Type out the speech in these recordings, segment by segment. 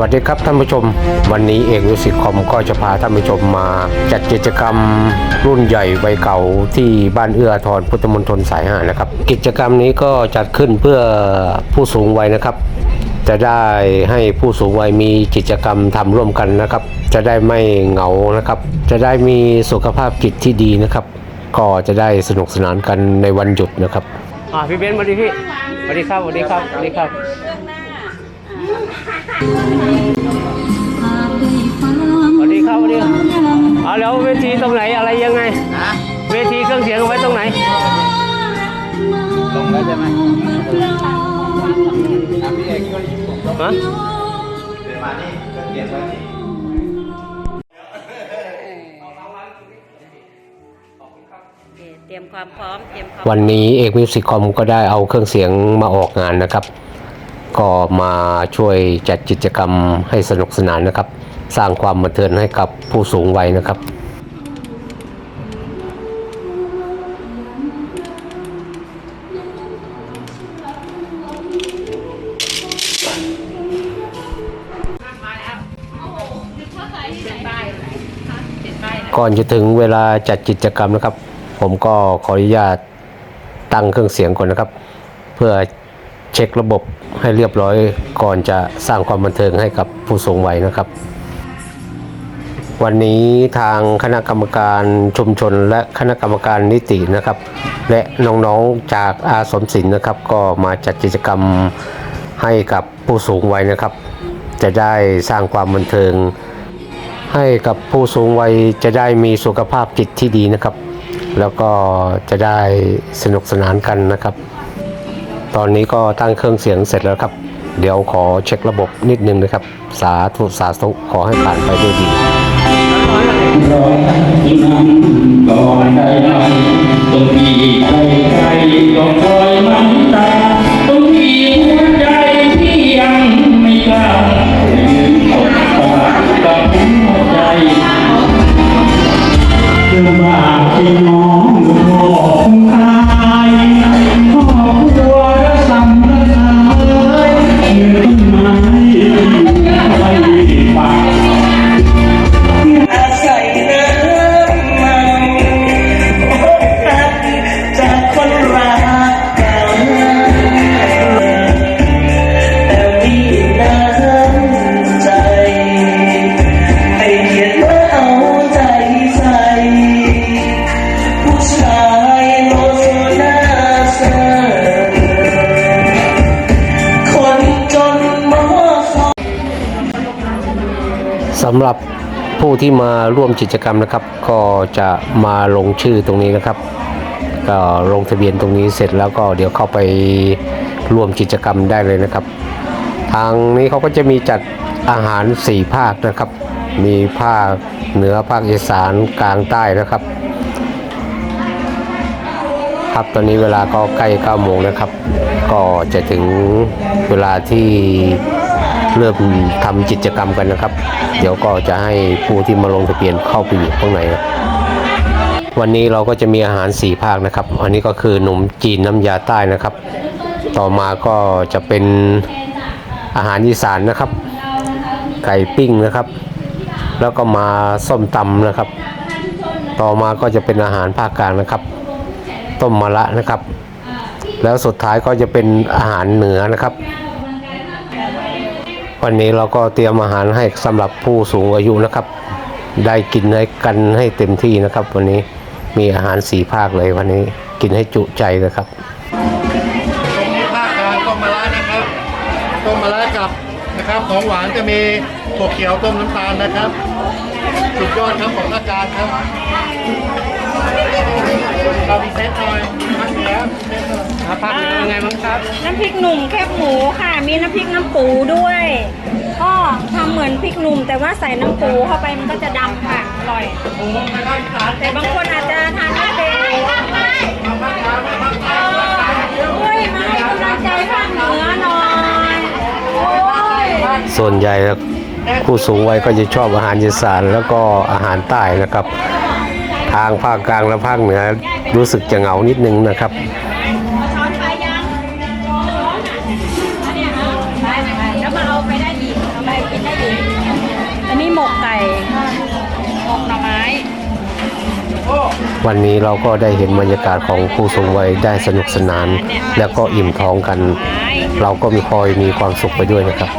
วัสดีครับท่านผู้ชม วันนี้เอกวิสิตคอมก็จะพาท่านผู้ชมมาจัดกิจกรรมรุ่นใหญ่วัยเก่าที่บ้านเอื้ออาทรพุทธมณฑลสายห้านะครับ กิจกรรมนี้ก็จัดขึ้นเพื่อผู้สูงวัยนะครับ จะได้ให้ผู้สูงวัยมีกิจกรรมทำร่วมกันนะครับ จะได้ไม่เหงานะครับ จะได้มีสุขภาพจิตที่ดีนะครับ ก็จะได้สนุกสนานกันในวันหยุดนะครับอ่าพี่เบนสวัสดีพี่สวัสดีครับสวัสดีครับสวัสดีครับ สวัสดีครับสวัสดีครับเอาแล้วเวทีตรงไหนอะไรยังไง เวทีเครื่องเสียงเอาไว้ตรงไหนลงแล้วใช่ไหมน้ำพี่เอกก็ยิบผมลงฮะเดี๋ยวมานี่ก็เปลี่ยนไว้นี่เตรียมความพร้อมเตรียมความวันนี้เอกมิวสิกคอมก็ได้เอาเครื่องเสียงมาออกงานนะครับ ก็มาช่วยจัดกิจกรรมให้สนุกสนานนะครับ สร้างความบันเทิงให้กับผู้สูงวัยนะครับก่อนจะถึงเวลาจัดกิจกรรมนะครับ ผมก็ขออนุญาตตั้งเครื่องเสียงก่อนนะครับ เพื่อ เช็คระบบให้เรียบร้อยก่อนจะสร้างความบันเทิงให้กับผู้สูงวัยนะครับ วันนี้ทางคณะกรรมการชุมชนและคณะกรรมการนิตินะครับ และน้องๆจากอาสมศิลป์นะครับ ก็มาจัดกิจกรรมให้กับผู้สูงวัยนะครับ จะได้สร้างความบันเทิง ให้กับผู้สูงวัยจะได้มีสุขภาพจิตที่ดีนะครับ แล้วก็จะได้สนุกสนานกันนะครับ ตอนนี้ก็ตั้งเครื่องเสียงเสร็จแล้วครับ เดี๋ยวขอเช็คระบบนิดนึงนะครับ สาธุสาธุขอให้ผ่านไปด้วยดีรอที่นั่งก่อนได้ำหรับผู้ที่มาร่วมกิจกรรมนะครับ ก็จะมาลงชื่อตรงนี้นะครับ ก็ลงทะเบียนตรงนี้เสร็จแล้วก็เดี๋ยวเข้าไปร่วมกิจกรรมได้เลยนะครับ ทางนี้เขาก็จะมีจัดอาหาร 4 ภาคนะครับ มีภาคเหนือภาคอีสานกลางใต้นะครับ ครับตอนนี้เวลาก็ใกล้9โมงนะครับ ก็จะถึงเวลาที่ เริ่มทำกิจกรรมกันนะครับ เดี๋ยวก็จะให้ผู้ที่มาลงทะเบียนเข้าไปอยู่ข้างในวันนี้เราก็จะมีอาหารสี่ภาคนะครับ อันนี้ก็คือหนมจีนน้ำยาใต้นะครับ ต่อมาก็จะเป็นอาหารอีสานนะครับ ไก่ปิ้งนะครับ แล้วก็มาส้มตำนะครับ ต่อมาก็จะเป็นอาหารภาคกลางนะครับ ต้มมะระนะครับ แล้วสุดท้ายก็จะเป็นอาหารเหนือนะครับ วันนี้เราก็เตรียมอาหารให้สำหรับผู้สูงอายุนะครับ ได้กินให้กันให้เต็มที่นะครับ วันนี้มีอาหารสีภาคเลยวันนี้กินให้จุใจนะครับตรงนี้ภาคกลางต้มมะระนะครับต้มมะระกับนะครับ ของหวานจะมีถั่วเขียวต้มน้ำตาลนะครับสุดยอดครับของภาคกลางครับ เรามีเซตหน่อยภาคเหนือเซตหน่อยภาคเหนือยังไงบ้างครับ น้ำพริกหนุ่มแคบหมูค่ะ มีน้ำพริกน้ำปูด้วย ก็ทำเหมือนพริกหนุ่ม แต่ว่าใส่น้ำปูเข้าไปมันก็จะดำค่ะ อร่อย แต่บางคนอาจจะทานไม่เป็นเฮ้ยมาให้กำลังใจภาคเหนือหน่อยโอ้ยส่วนใหญ่แล้วผู้สูงวัยก็จะชอบอาหารอีสานแล้วก็อาหารใต้นะครับ ทางภาคกลางและภาคเหนือรู้สึกจะเหงานิดนึงนะครับอันนี้หมกไก่หมกหน่อไม้ วันนี้เราก็ได้เห็นบรรยากาศของผู้สูงวัยได้สนุกสนาน แล้วก็อิ่มท้องกัน เราก็มีคอยมีความสุขไปด้วยนะครับ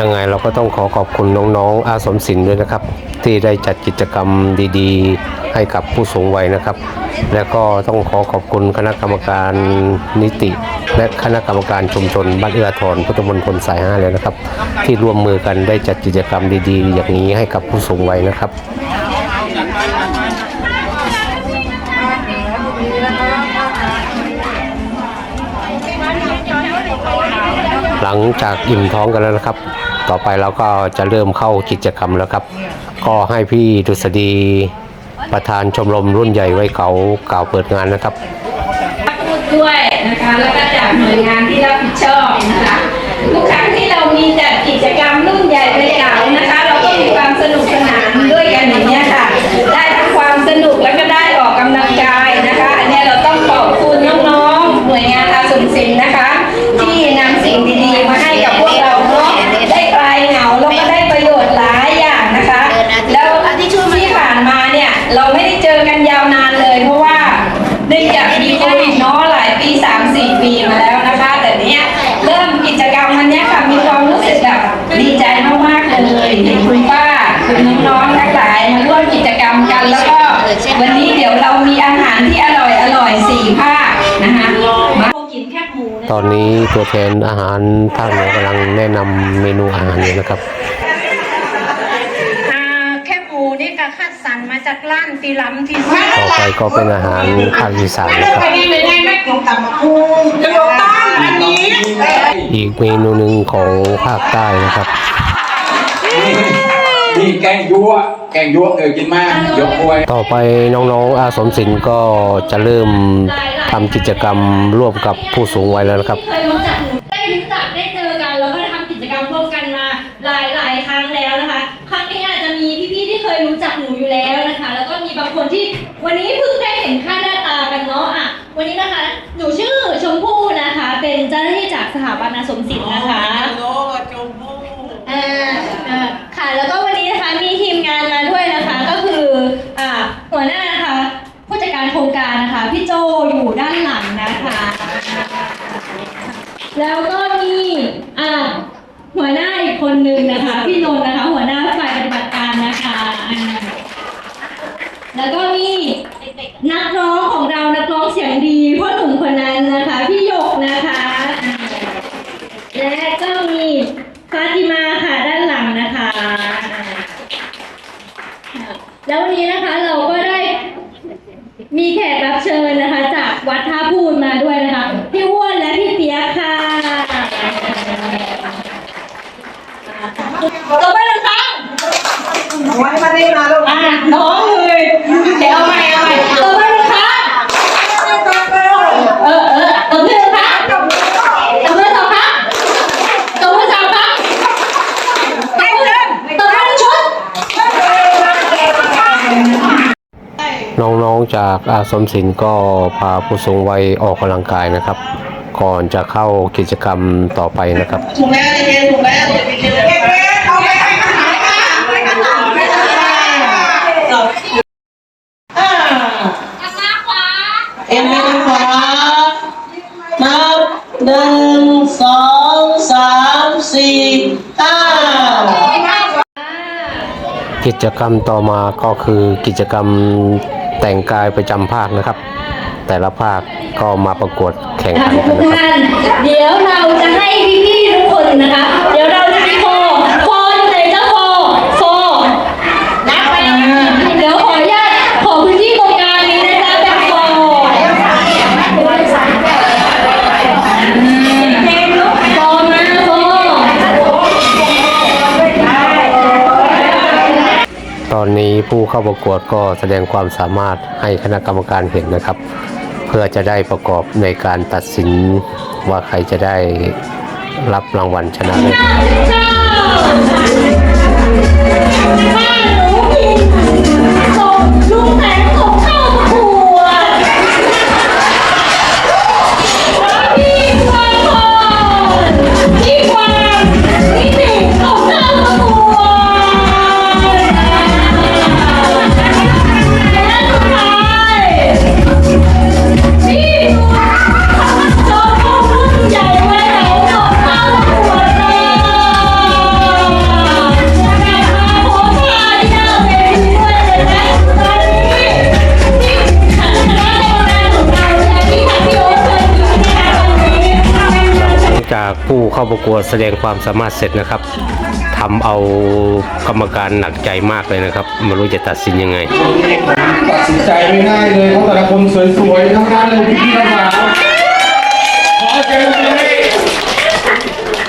ยังไงเราก็ต้องขอขอบคุณน้องๆ อาสมศิลป์ด้วยนะครับ ที่ได้จัดกิจกรรมดีๆ ให้กับผู้สูงวัยนะครับ และก็ต้องขอขอบคุณคณะกรรมการนิติ และคณะกรรมการชุมชนบ้านเอื้ออาทรพุทธมณฑลสายห้าเลยนะครับ ที่ร่วมมือกันได้จัดกิจกรรมดีๆ อย่างนี้ให้กับผู้สูงวัยนะครับหลังจากอิ่มท้องกันแล้วนะครับ ต่อไปเราก็จะเริ่มเข้ากิจกรรมแล้วครับ ก็ให้พี่ดุษฎีประธานชมรมรุ่นใหญ่ไว้เขากล่าวเปิดงานนะครับพูดด้วยนะคะแล้วก็จากหน่วยงานที่รับผิดชอบนะคะทุกครั้ง อนนี้ตัวแทนอาหารภาคเหนือกำลังแนะนำเมนูอาหารอยู่นะครับอ่าแคบหมูนี่ก็คัดสรรมาจากร้านตีลำที่ต่อไปก็เป็นอาหารภาคอีสานนะครับอีกเมนูหนึ่งของภาคใต้นะครับ นี่แกงยั่วแกงยั่วเคยกินมากยกกล้วย ต่อไปน้องๆอาสมศิลป์ก็จะเริ่มทำกิจกรรมร่วมกับผู้สูงวัยแล้วนะครับ เคยรู้จักหนูได้รู้จักได้เจอกันแล้วก็ทำกิจกรรมร่วมกันมาหลายหลายๆครั้งแล้วนะคะ ครั้งนี้อาจจะมีพี่ๆที่เคยรู้จักหนูอยู่แล้วนะคะ แล้วก็มีบางคนที่วันนี้เพิ่งได้เห็นค่าหน้าตากันเนาะอะวันนี้นะคะ หนูชื่อชมพู่นะคะ เป็นเจ้าหน้าที่จากสถาบันอาสมศิลป์นะคะอ่าอ่าค่ะแล้วก็านมาด้วยนะคะก็คืออ่าหัวหน้านะคะผู้จัดการโครงการนะคะพี่โจอยู่ด้านหลังนะคะ แล้วก็มีอ่าหัวหน้าอีกคนนึงนะคะพี่นนท์นะคะ หัวหน้าฝ่ายปฏิบัติการนะคะอ่าแล้วก็มีนักร้องของเรานักร้องเสียงดีพ่อหนุ่มคนนั้นนะคะพี่หยกนะคะอ่าและก็มีฟาติมาค่ะด้านหลังนะคะอ่าแล้ววันนี้นะคะเราก็ได้ มีแขกรับเชิญนะคะ จากวัดท่าพูนมาด้วยนะคะ พี่อ้วนและพี่เปียกค่ะต่อไปหนึ่งครั้งวันมาได้มาลูกอะน้องเลยเดี๋ยวเอาใหม่เอาใหม่ต่อไปหนึ่งครั้งเออเออต่อไปหนึ่งครั้งต่อไปสองครั้งต่อไปสามครั้งต่อไปหนึ่งต่อไปหนึ่งชุด น้องๆจากอาสมศิลป์ก็พาผู้สูงวัยออกกำลังกายนะครับ ก่อนจะเข้ากิจกรรมต่อไปนะครับถูกแล้วเจนถูกแล้วเจนเอาไปให้กระถางค่ะให้กระถางให้กระถางอ่าเอ็มไม่ต้องขวานับหนึ่งสองสามสี่ห้ากิจกรรมต่อมาก็คือกิจกรรม แต่งกายประจำภาคนะครับ แต่ละภาคก็มาประกวดแข่งขันกันนะครับ เดี๋ยวเราจะให้พี่ๆทุกคนนะคะ เดี๋ยวเรา อนนี้ผู้เข้าประกวดก็แสดงความสามารถให้คณะกรรมการเห็นนะครับ เพื่อจะได้ประกอบในการตัดสินว่าใครจะได้รับรางวัลชนะเลิศ ประกวดแสดงความสามารถเสร็จนะครับทำเอากรรมการหนักใจมากเลยนะครับไม่รู้จะตัดสินยังไง ตัดสินใจไม่ง่ายเลยเพราะแต่ละคนสวยๆทั้งนั้นเลยพี่ๆน้องๆขอเชิญเลย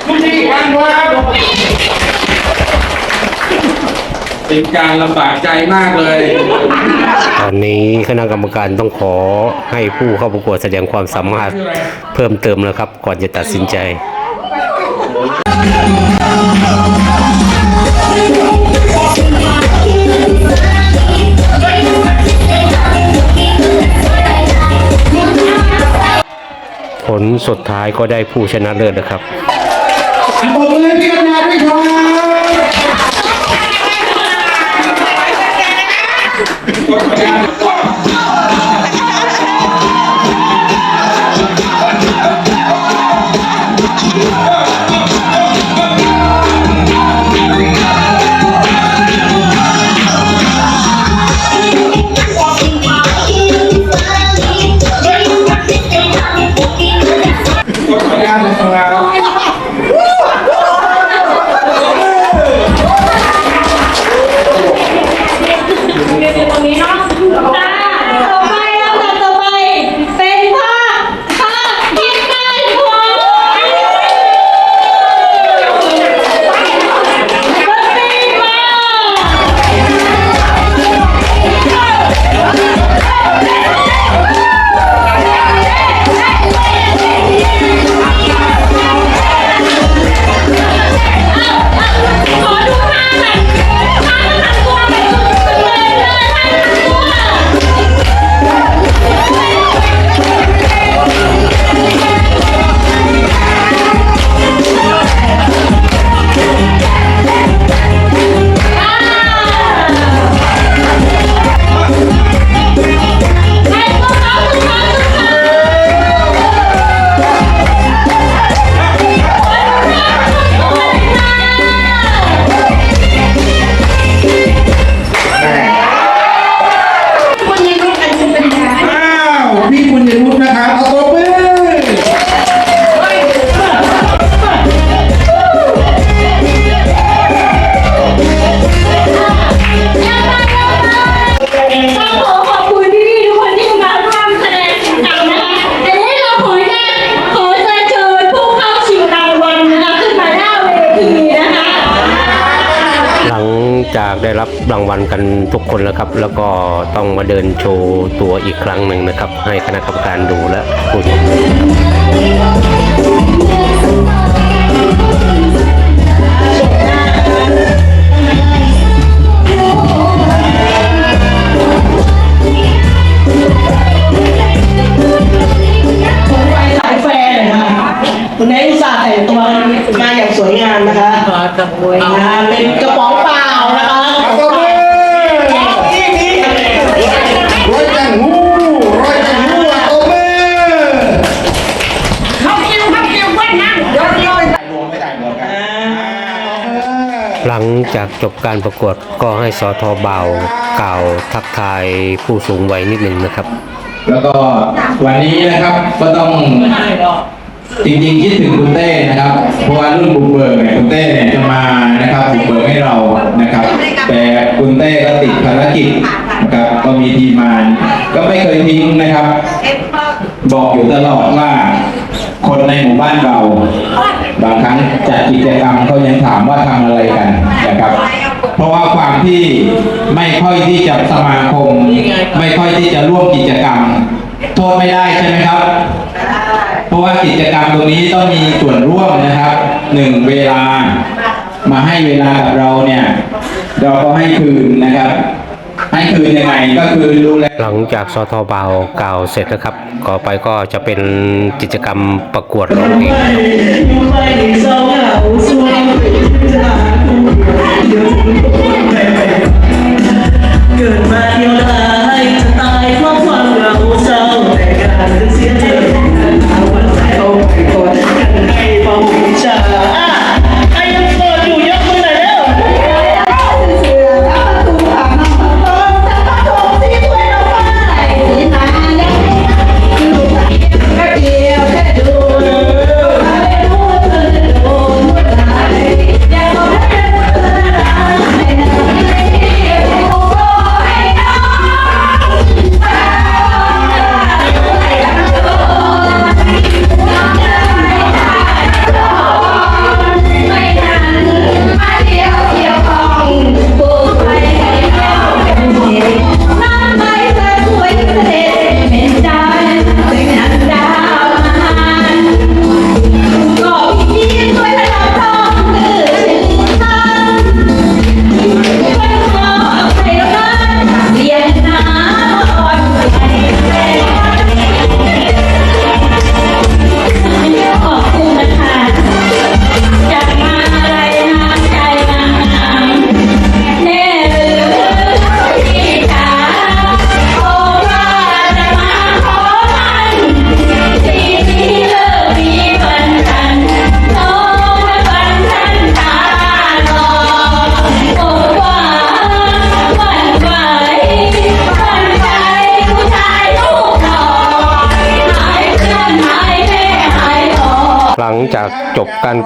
คุณพี่อันวาเป็นการลำบากใจมากเลย ตอนนี้คณะกรรมการต้องขอให้ผู้เข้าประกวดแสดงความสามารถเพิ่มเติมแล้วครับ ก่อนจะตัดสินใจ ผลสุดท้ายก็ได้ผู้ชนะเลิศนะครับปรบมือให้พี่กันนด้วยครับ คนแล้วครับ แล้วก็ต้องมาเดินโชว์ตัวอีกครั้งหนึ่งนะครับ ให้คณะกรรมการดูและผู้ชมสายแฟร์เลยนะคะคุณแม่อุตส่าห์แต่งตัวมาอย่างสวยงามนะคะอ่าเป็นกระป๋องเป จากจบการประกวดก็ให้สอทอเบากล่าวทักทายผู้สูงวัยนิดหนึ่งนะครับ แล้วก็วันนี้นะครับก็ต้องจริงๆคิดถึงคุณเต้นะครับเพราะว่ารุ่นบุกเบิกเนี่ยคุณเต้เนี่ยจะมานะครับบุกเบิกให้เรานะครับ แต่คุณเต้ก็ติดภารกิจนะครับก็มีทีมงานก็ไม่เคยทิ้งนะครับ บอกอยู่ตลอดว่า คนในหมู่บ้านเรา บางครั้งจัดกิจกรรมเขายังถามว่าทำอะไรกันนะครับ เพราะว่าความที่ไม่ค่อยที่จะสมาคม ไม่ค่อยที่จะร่วมกิจกรรม โทษไม่ได้ใช่ไหมครับ เพราะว่ากิจกรรมตรงนี้ต้องมีส่วนร่วมนะครับหนึ่งเวลามาให้เวลากับเราเนี่ย เราก็ให้คืนนะครับ ให้คืนยังไงก็คือดูแลหลังจากสอทอเบากล่าวเสร็จนะครับต่อไปก็จะเป็นกิจกรรมประกวดร้องเพลงอยู่ไม่ได้เศร้าเหงาส่วนจะหาคู่เดียวถึงคนแปลกเกิดมาเดียวดายจะตายเพราะความเหงาเศร้าแต่การจะเสียเธอ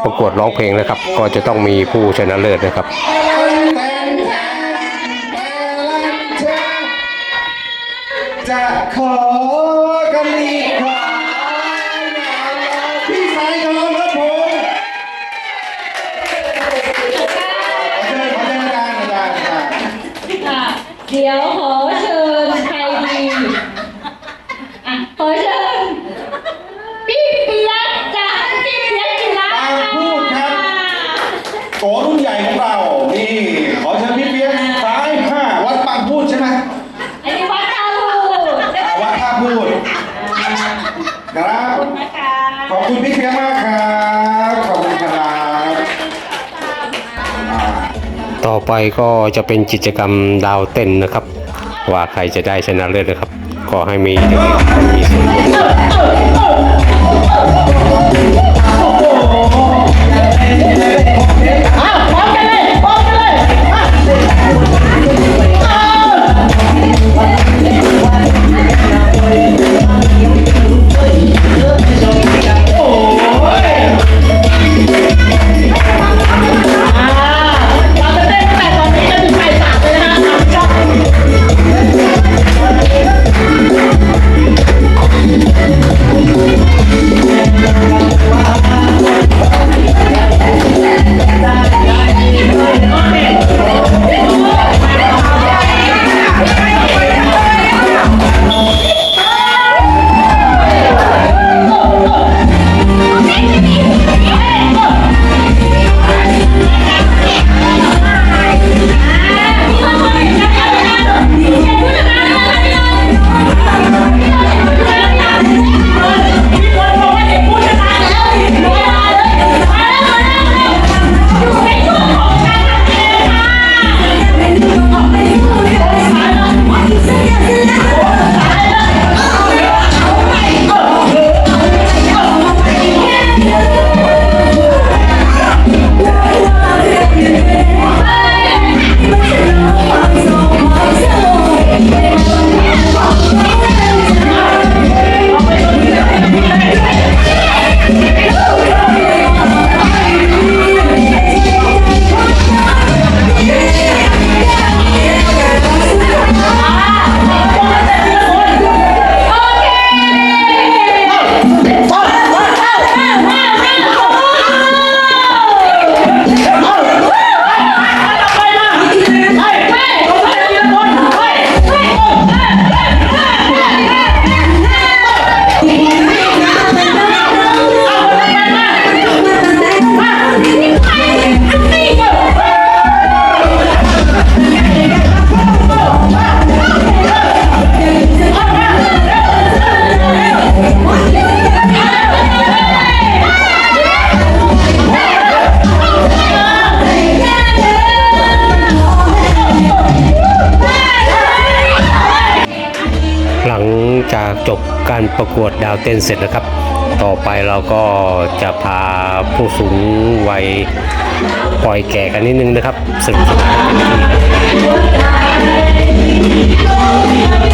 ประกวดร้องเพลงนะครับ ก็จะต้องมีผู้ชนะเลิศนะครับ จะขอกันลีขอพี่สายยอมครับผมขอเชิญขอเชิญอาจารย์อาจารย์อาจารย์ค่ะเดี๋ยวขอ ไปก็จะเป็นกิจกรรมดาวเต้นนะครับ ว่าใครจะได้ชนะเลิศนะครับ ก็ให้มีเด็กๆมีส่วนร่วม ประกวดดาวเต้นเสร็จนะครับ ต่อไปเราก็จะพาผู้สูงวัยปล่อยแก่กันนิดนึงนะครับสนุกสนาน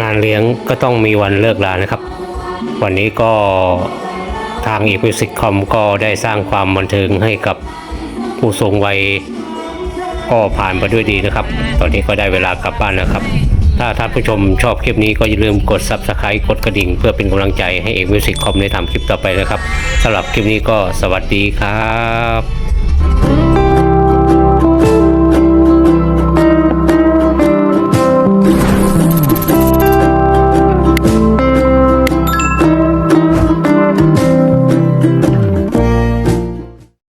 งานเลี้ยงก็ต้องมีวันเลิกลานะครับ วันนี้ก็ทางอีพิสิกคอมก็ได้สร้างความบันเทิงให้กับผู้สูงวัยก็ผ่านไปด้วยดีนะครับ ตอนนี้ก็ได้เวลากลับบ้านแล้วครับ ถ้าท่านผู้ชมชอบคลิปนี้ก็อย่าลืมกด Subscribe กดกระดิ่ง เพื่อเป็นกำลังใจให้เอกมิวสิกคอมได้ทำคลิปต่อไปนะครับสำหรับคลิปนี้ก็สวัสดีครับ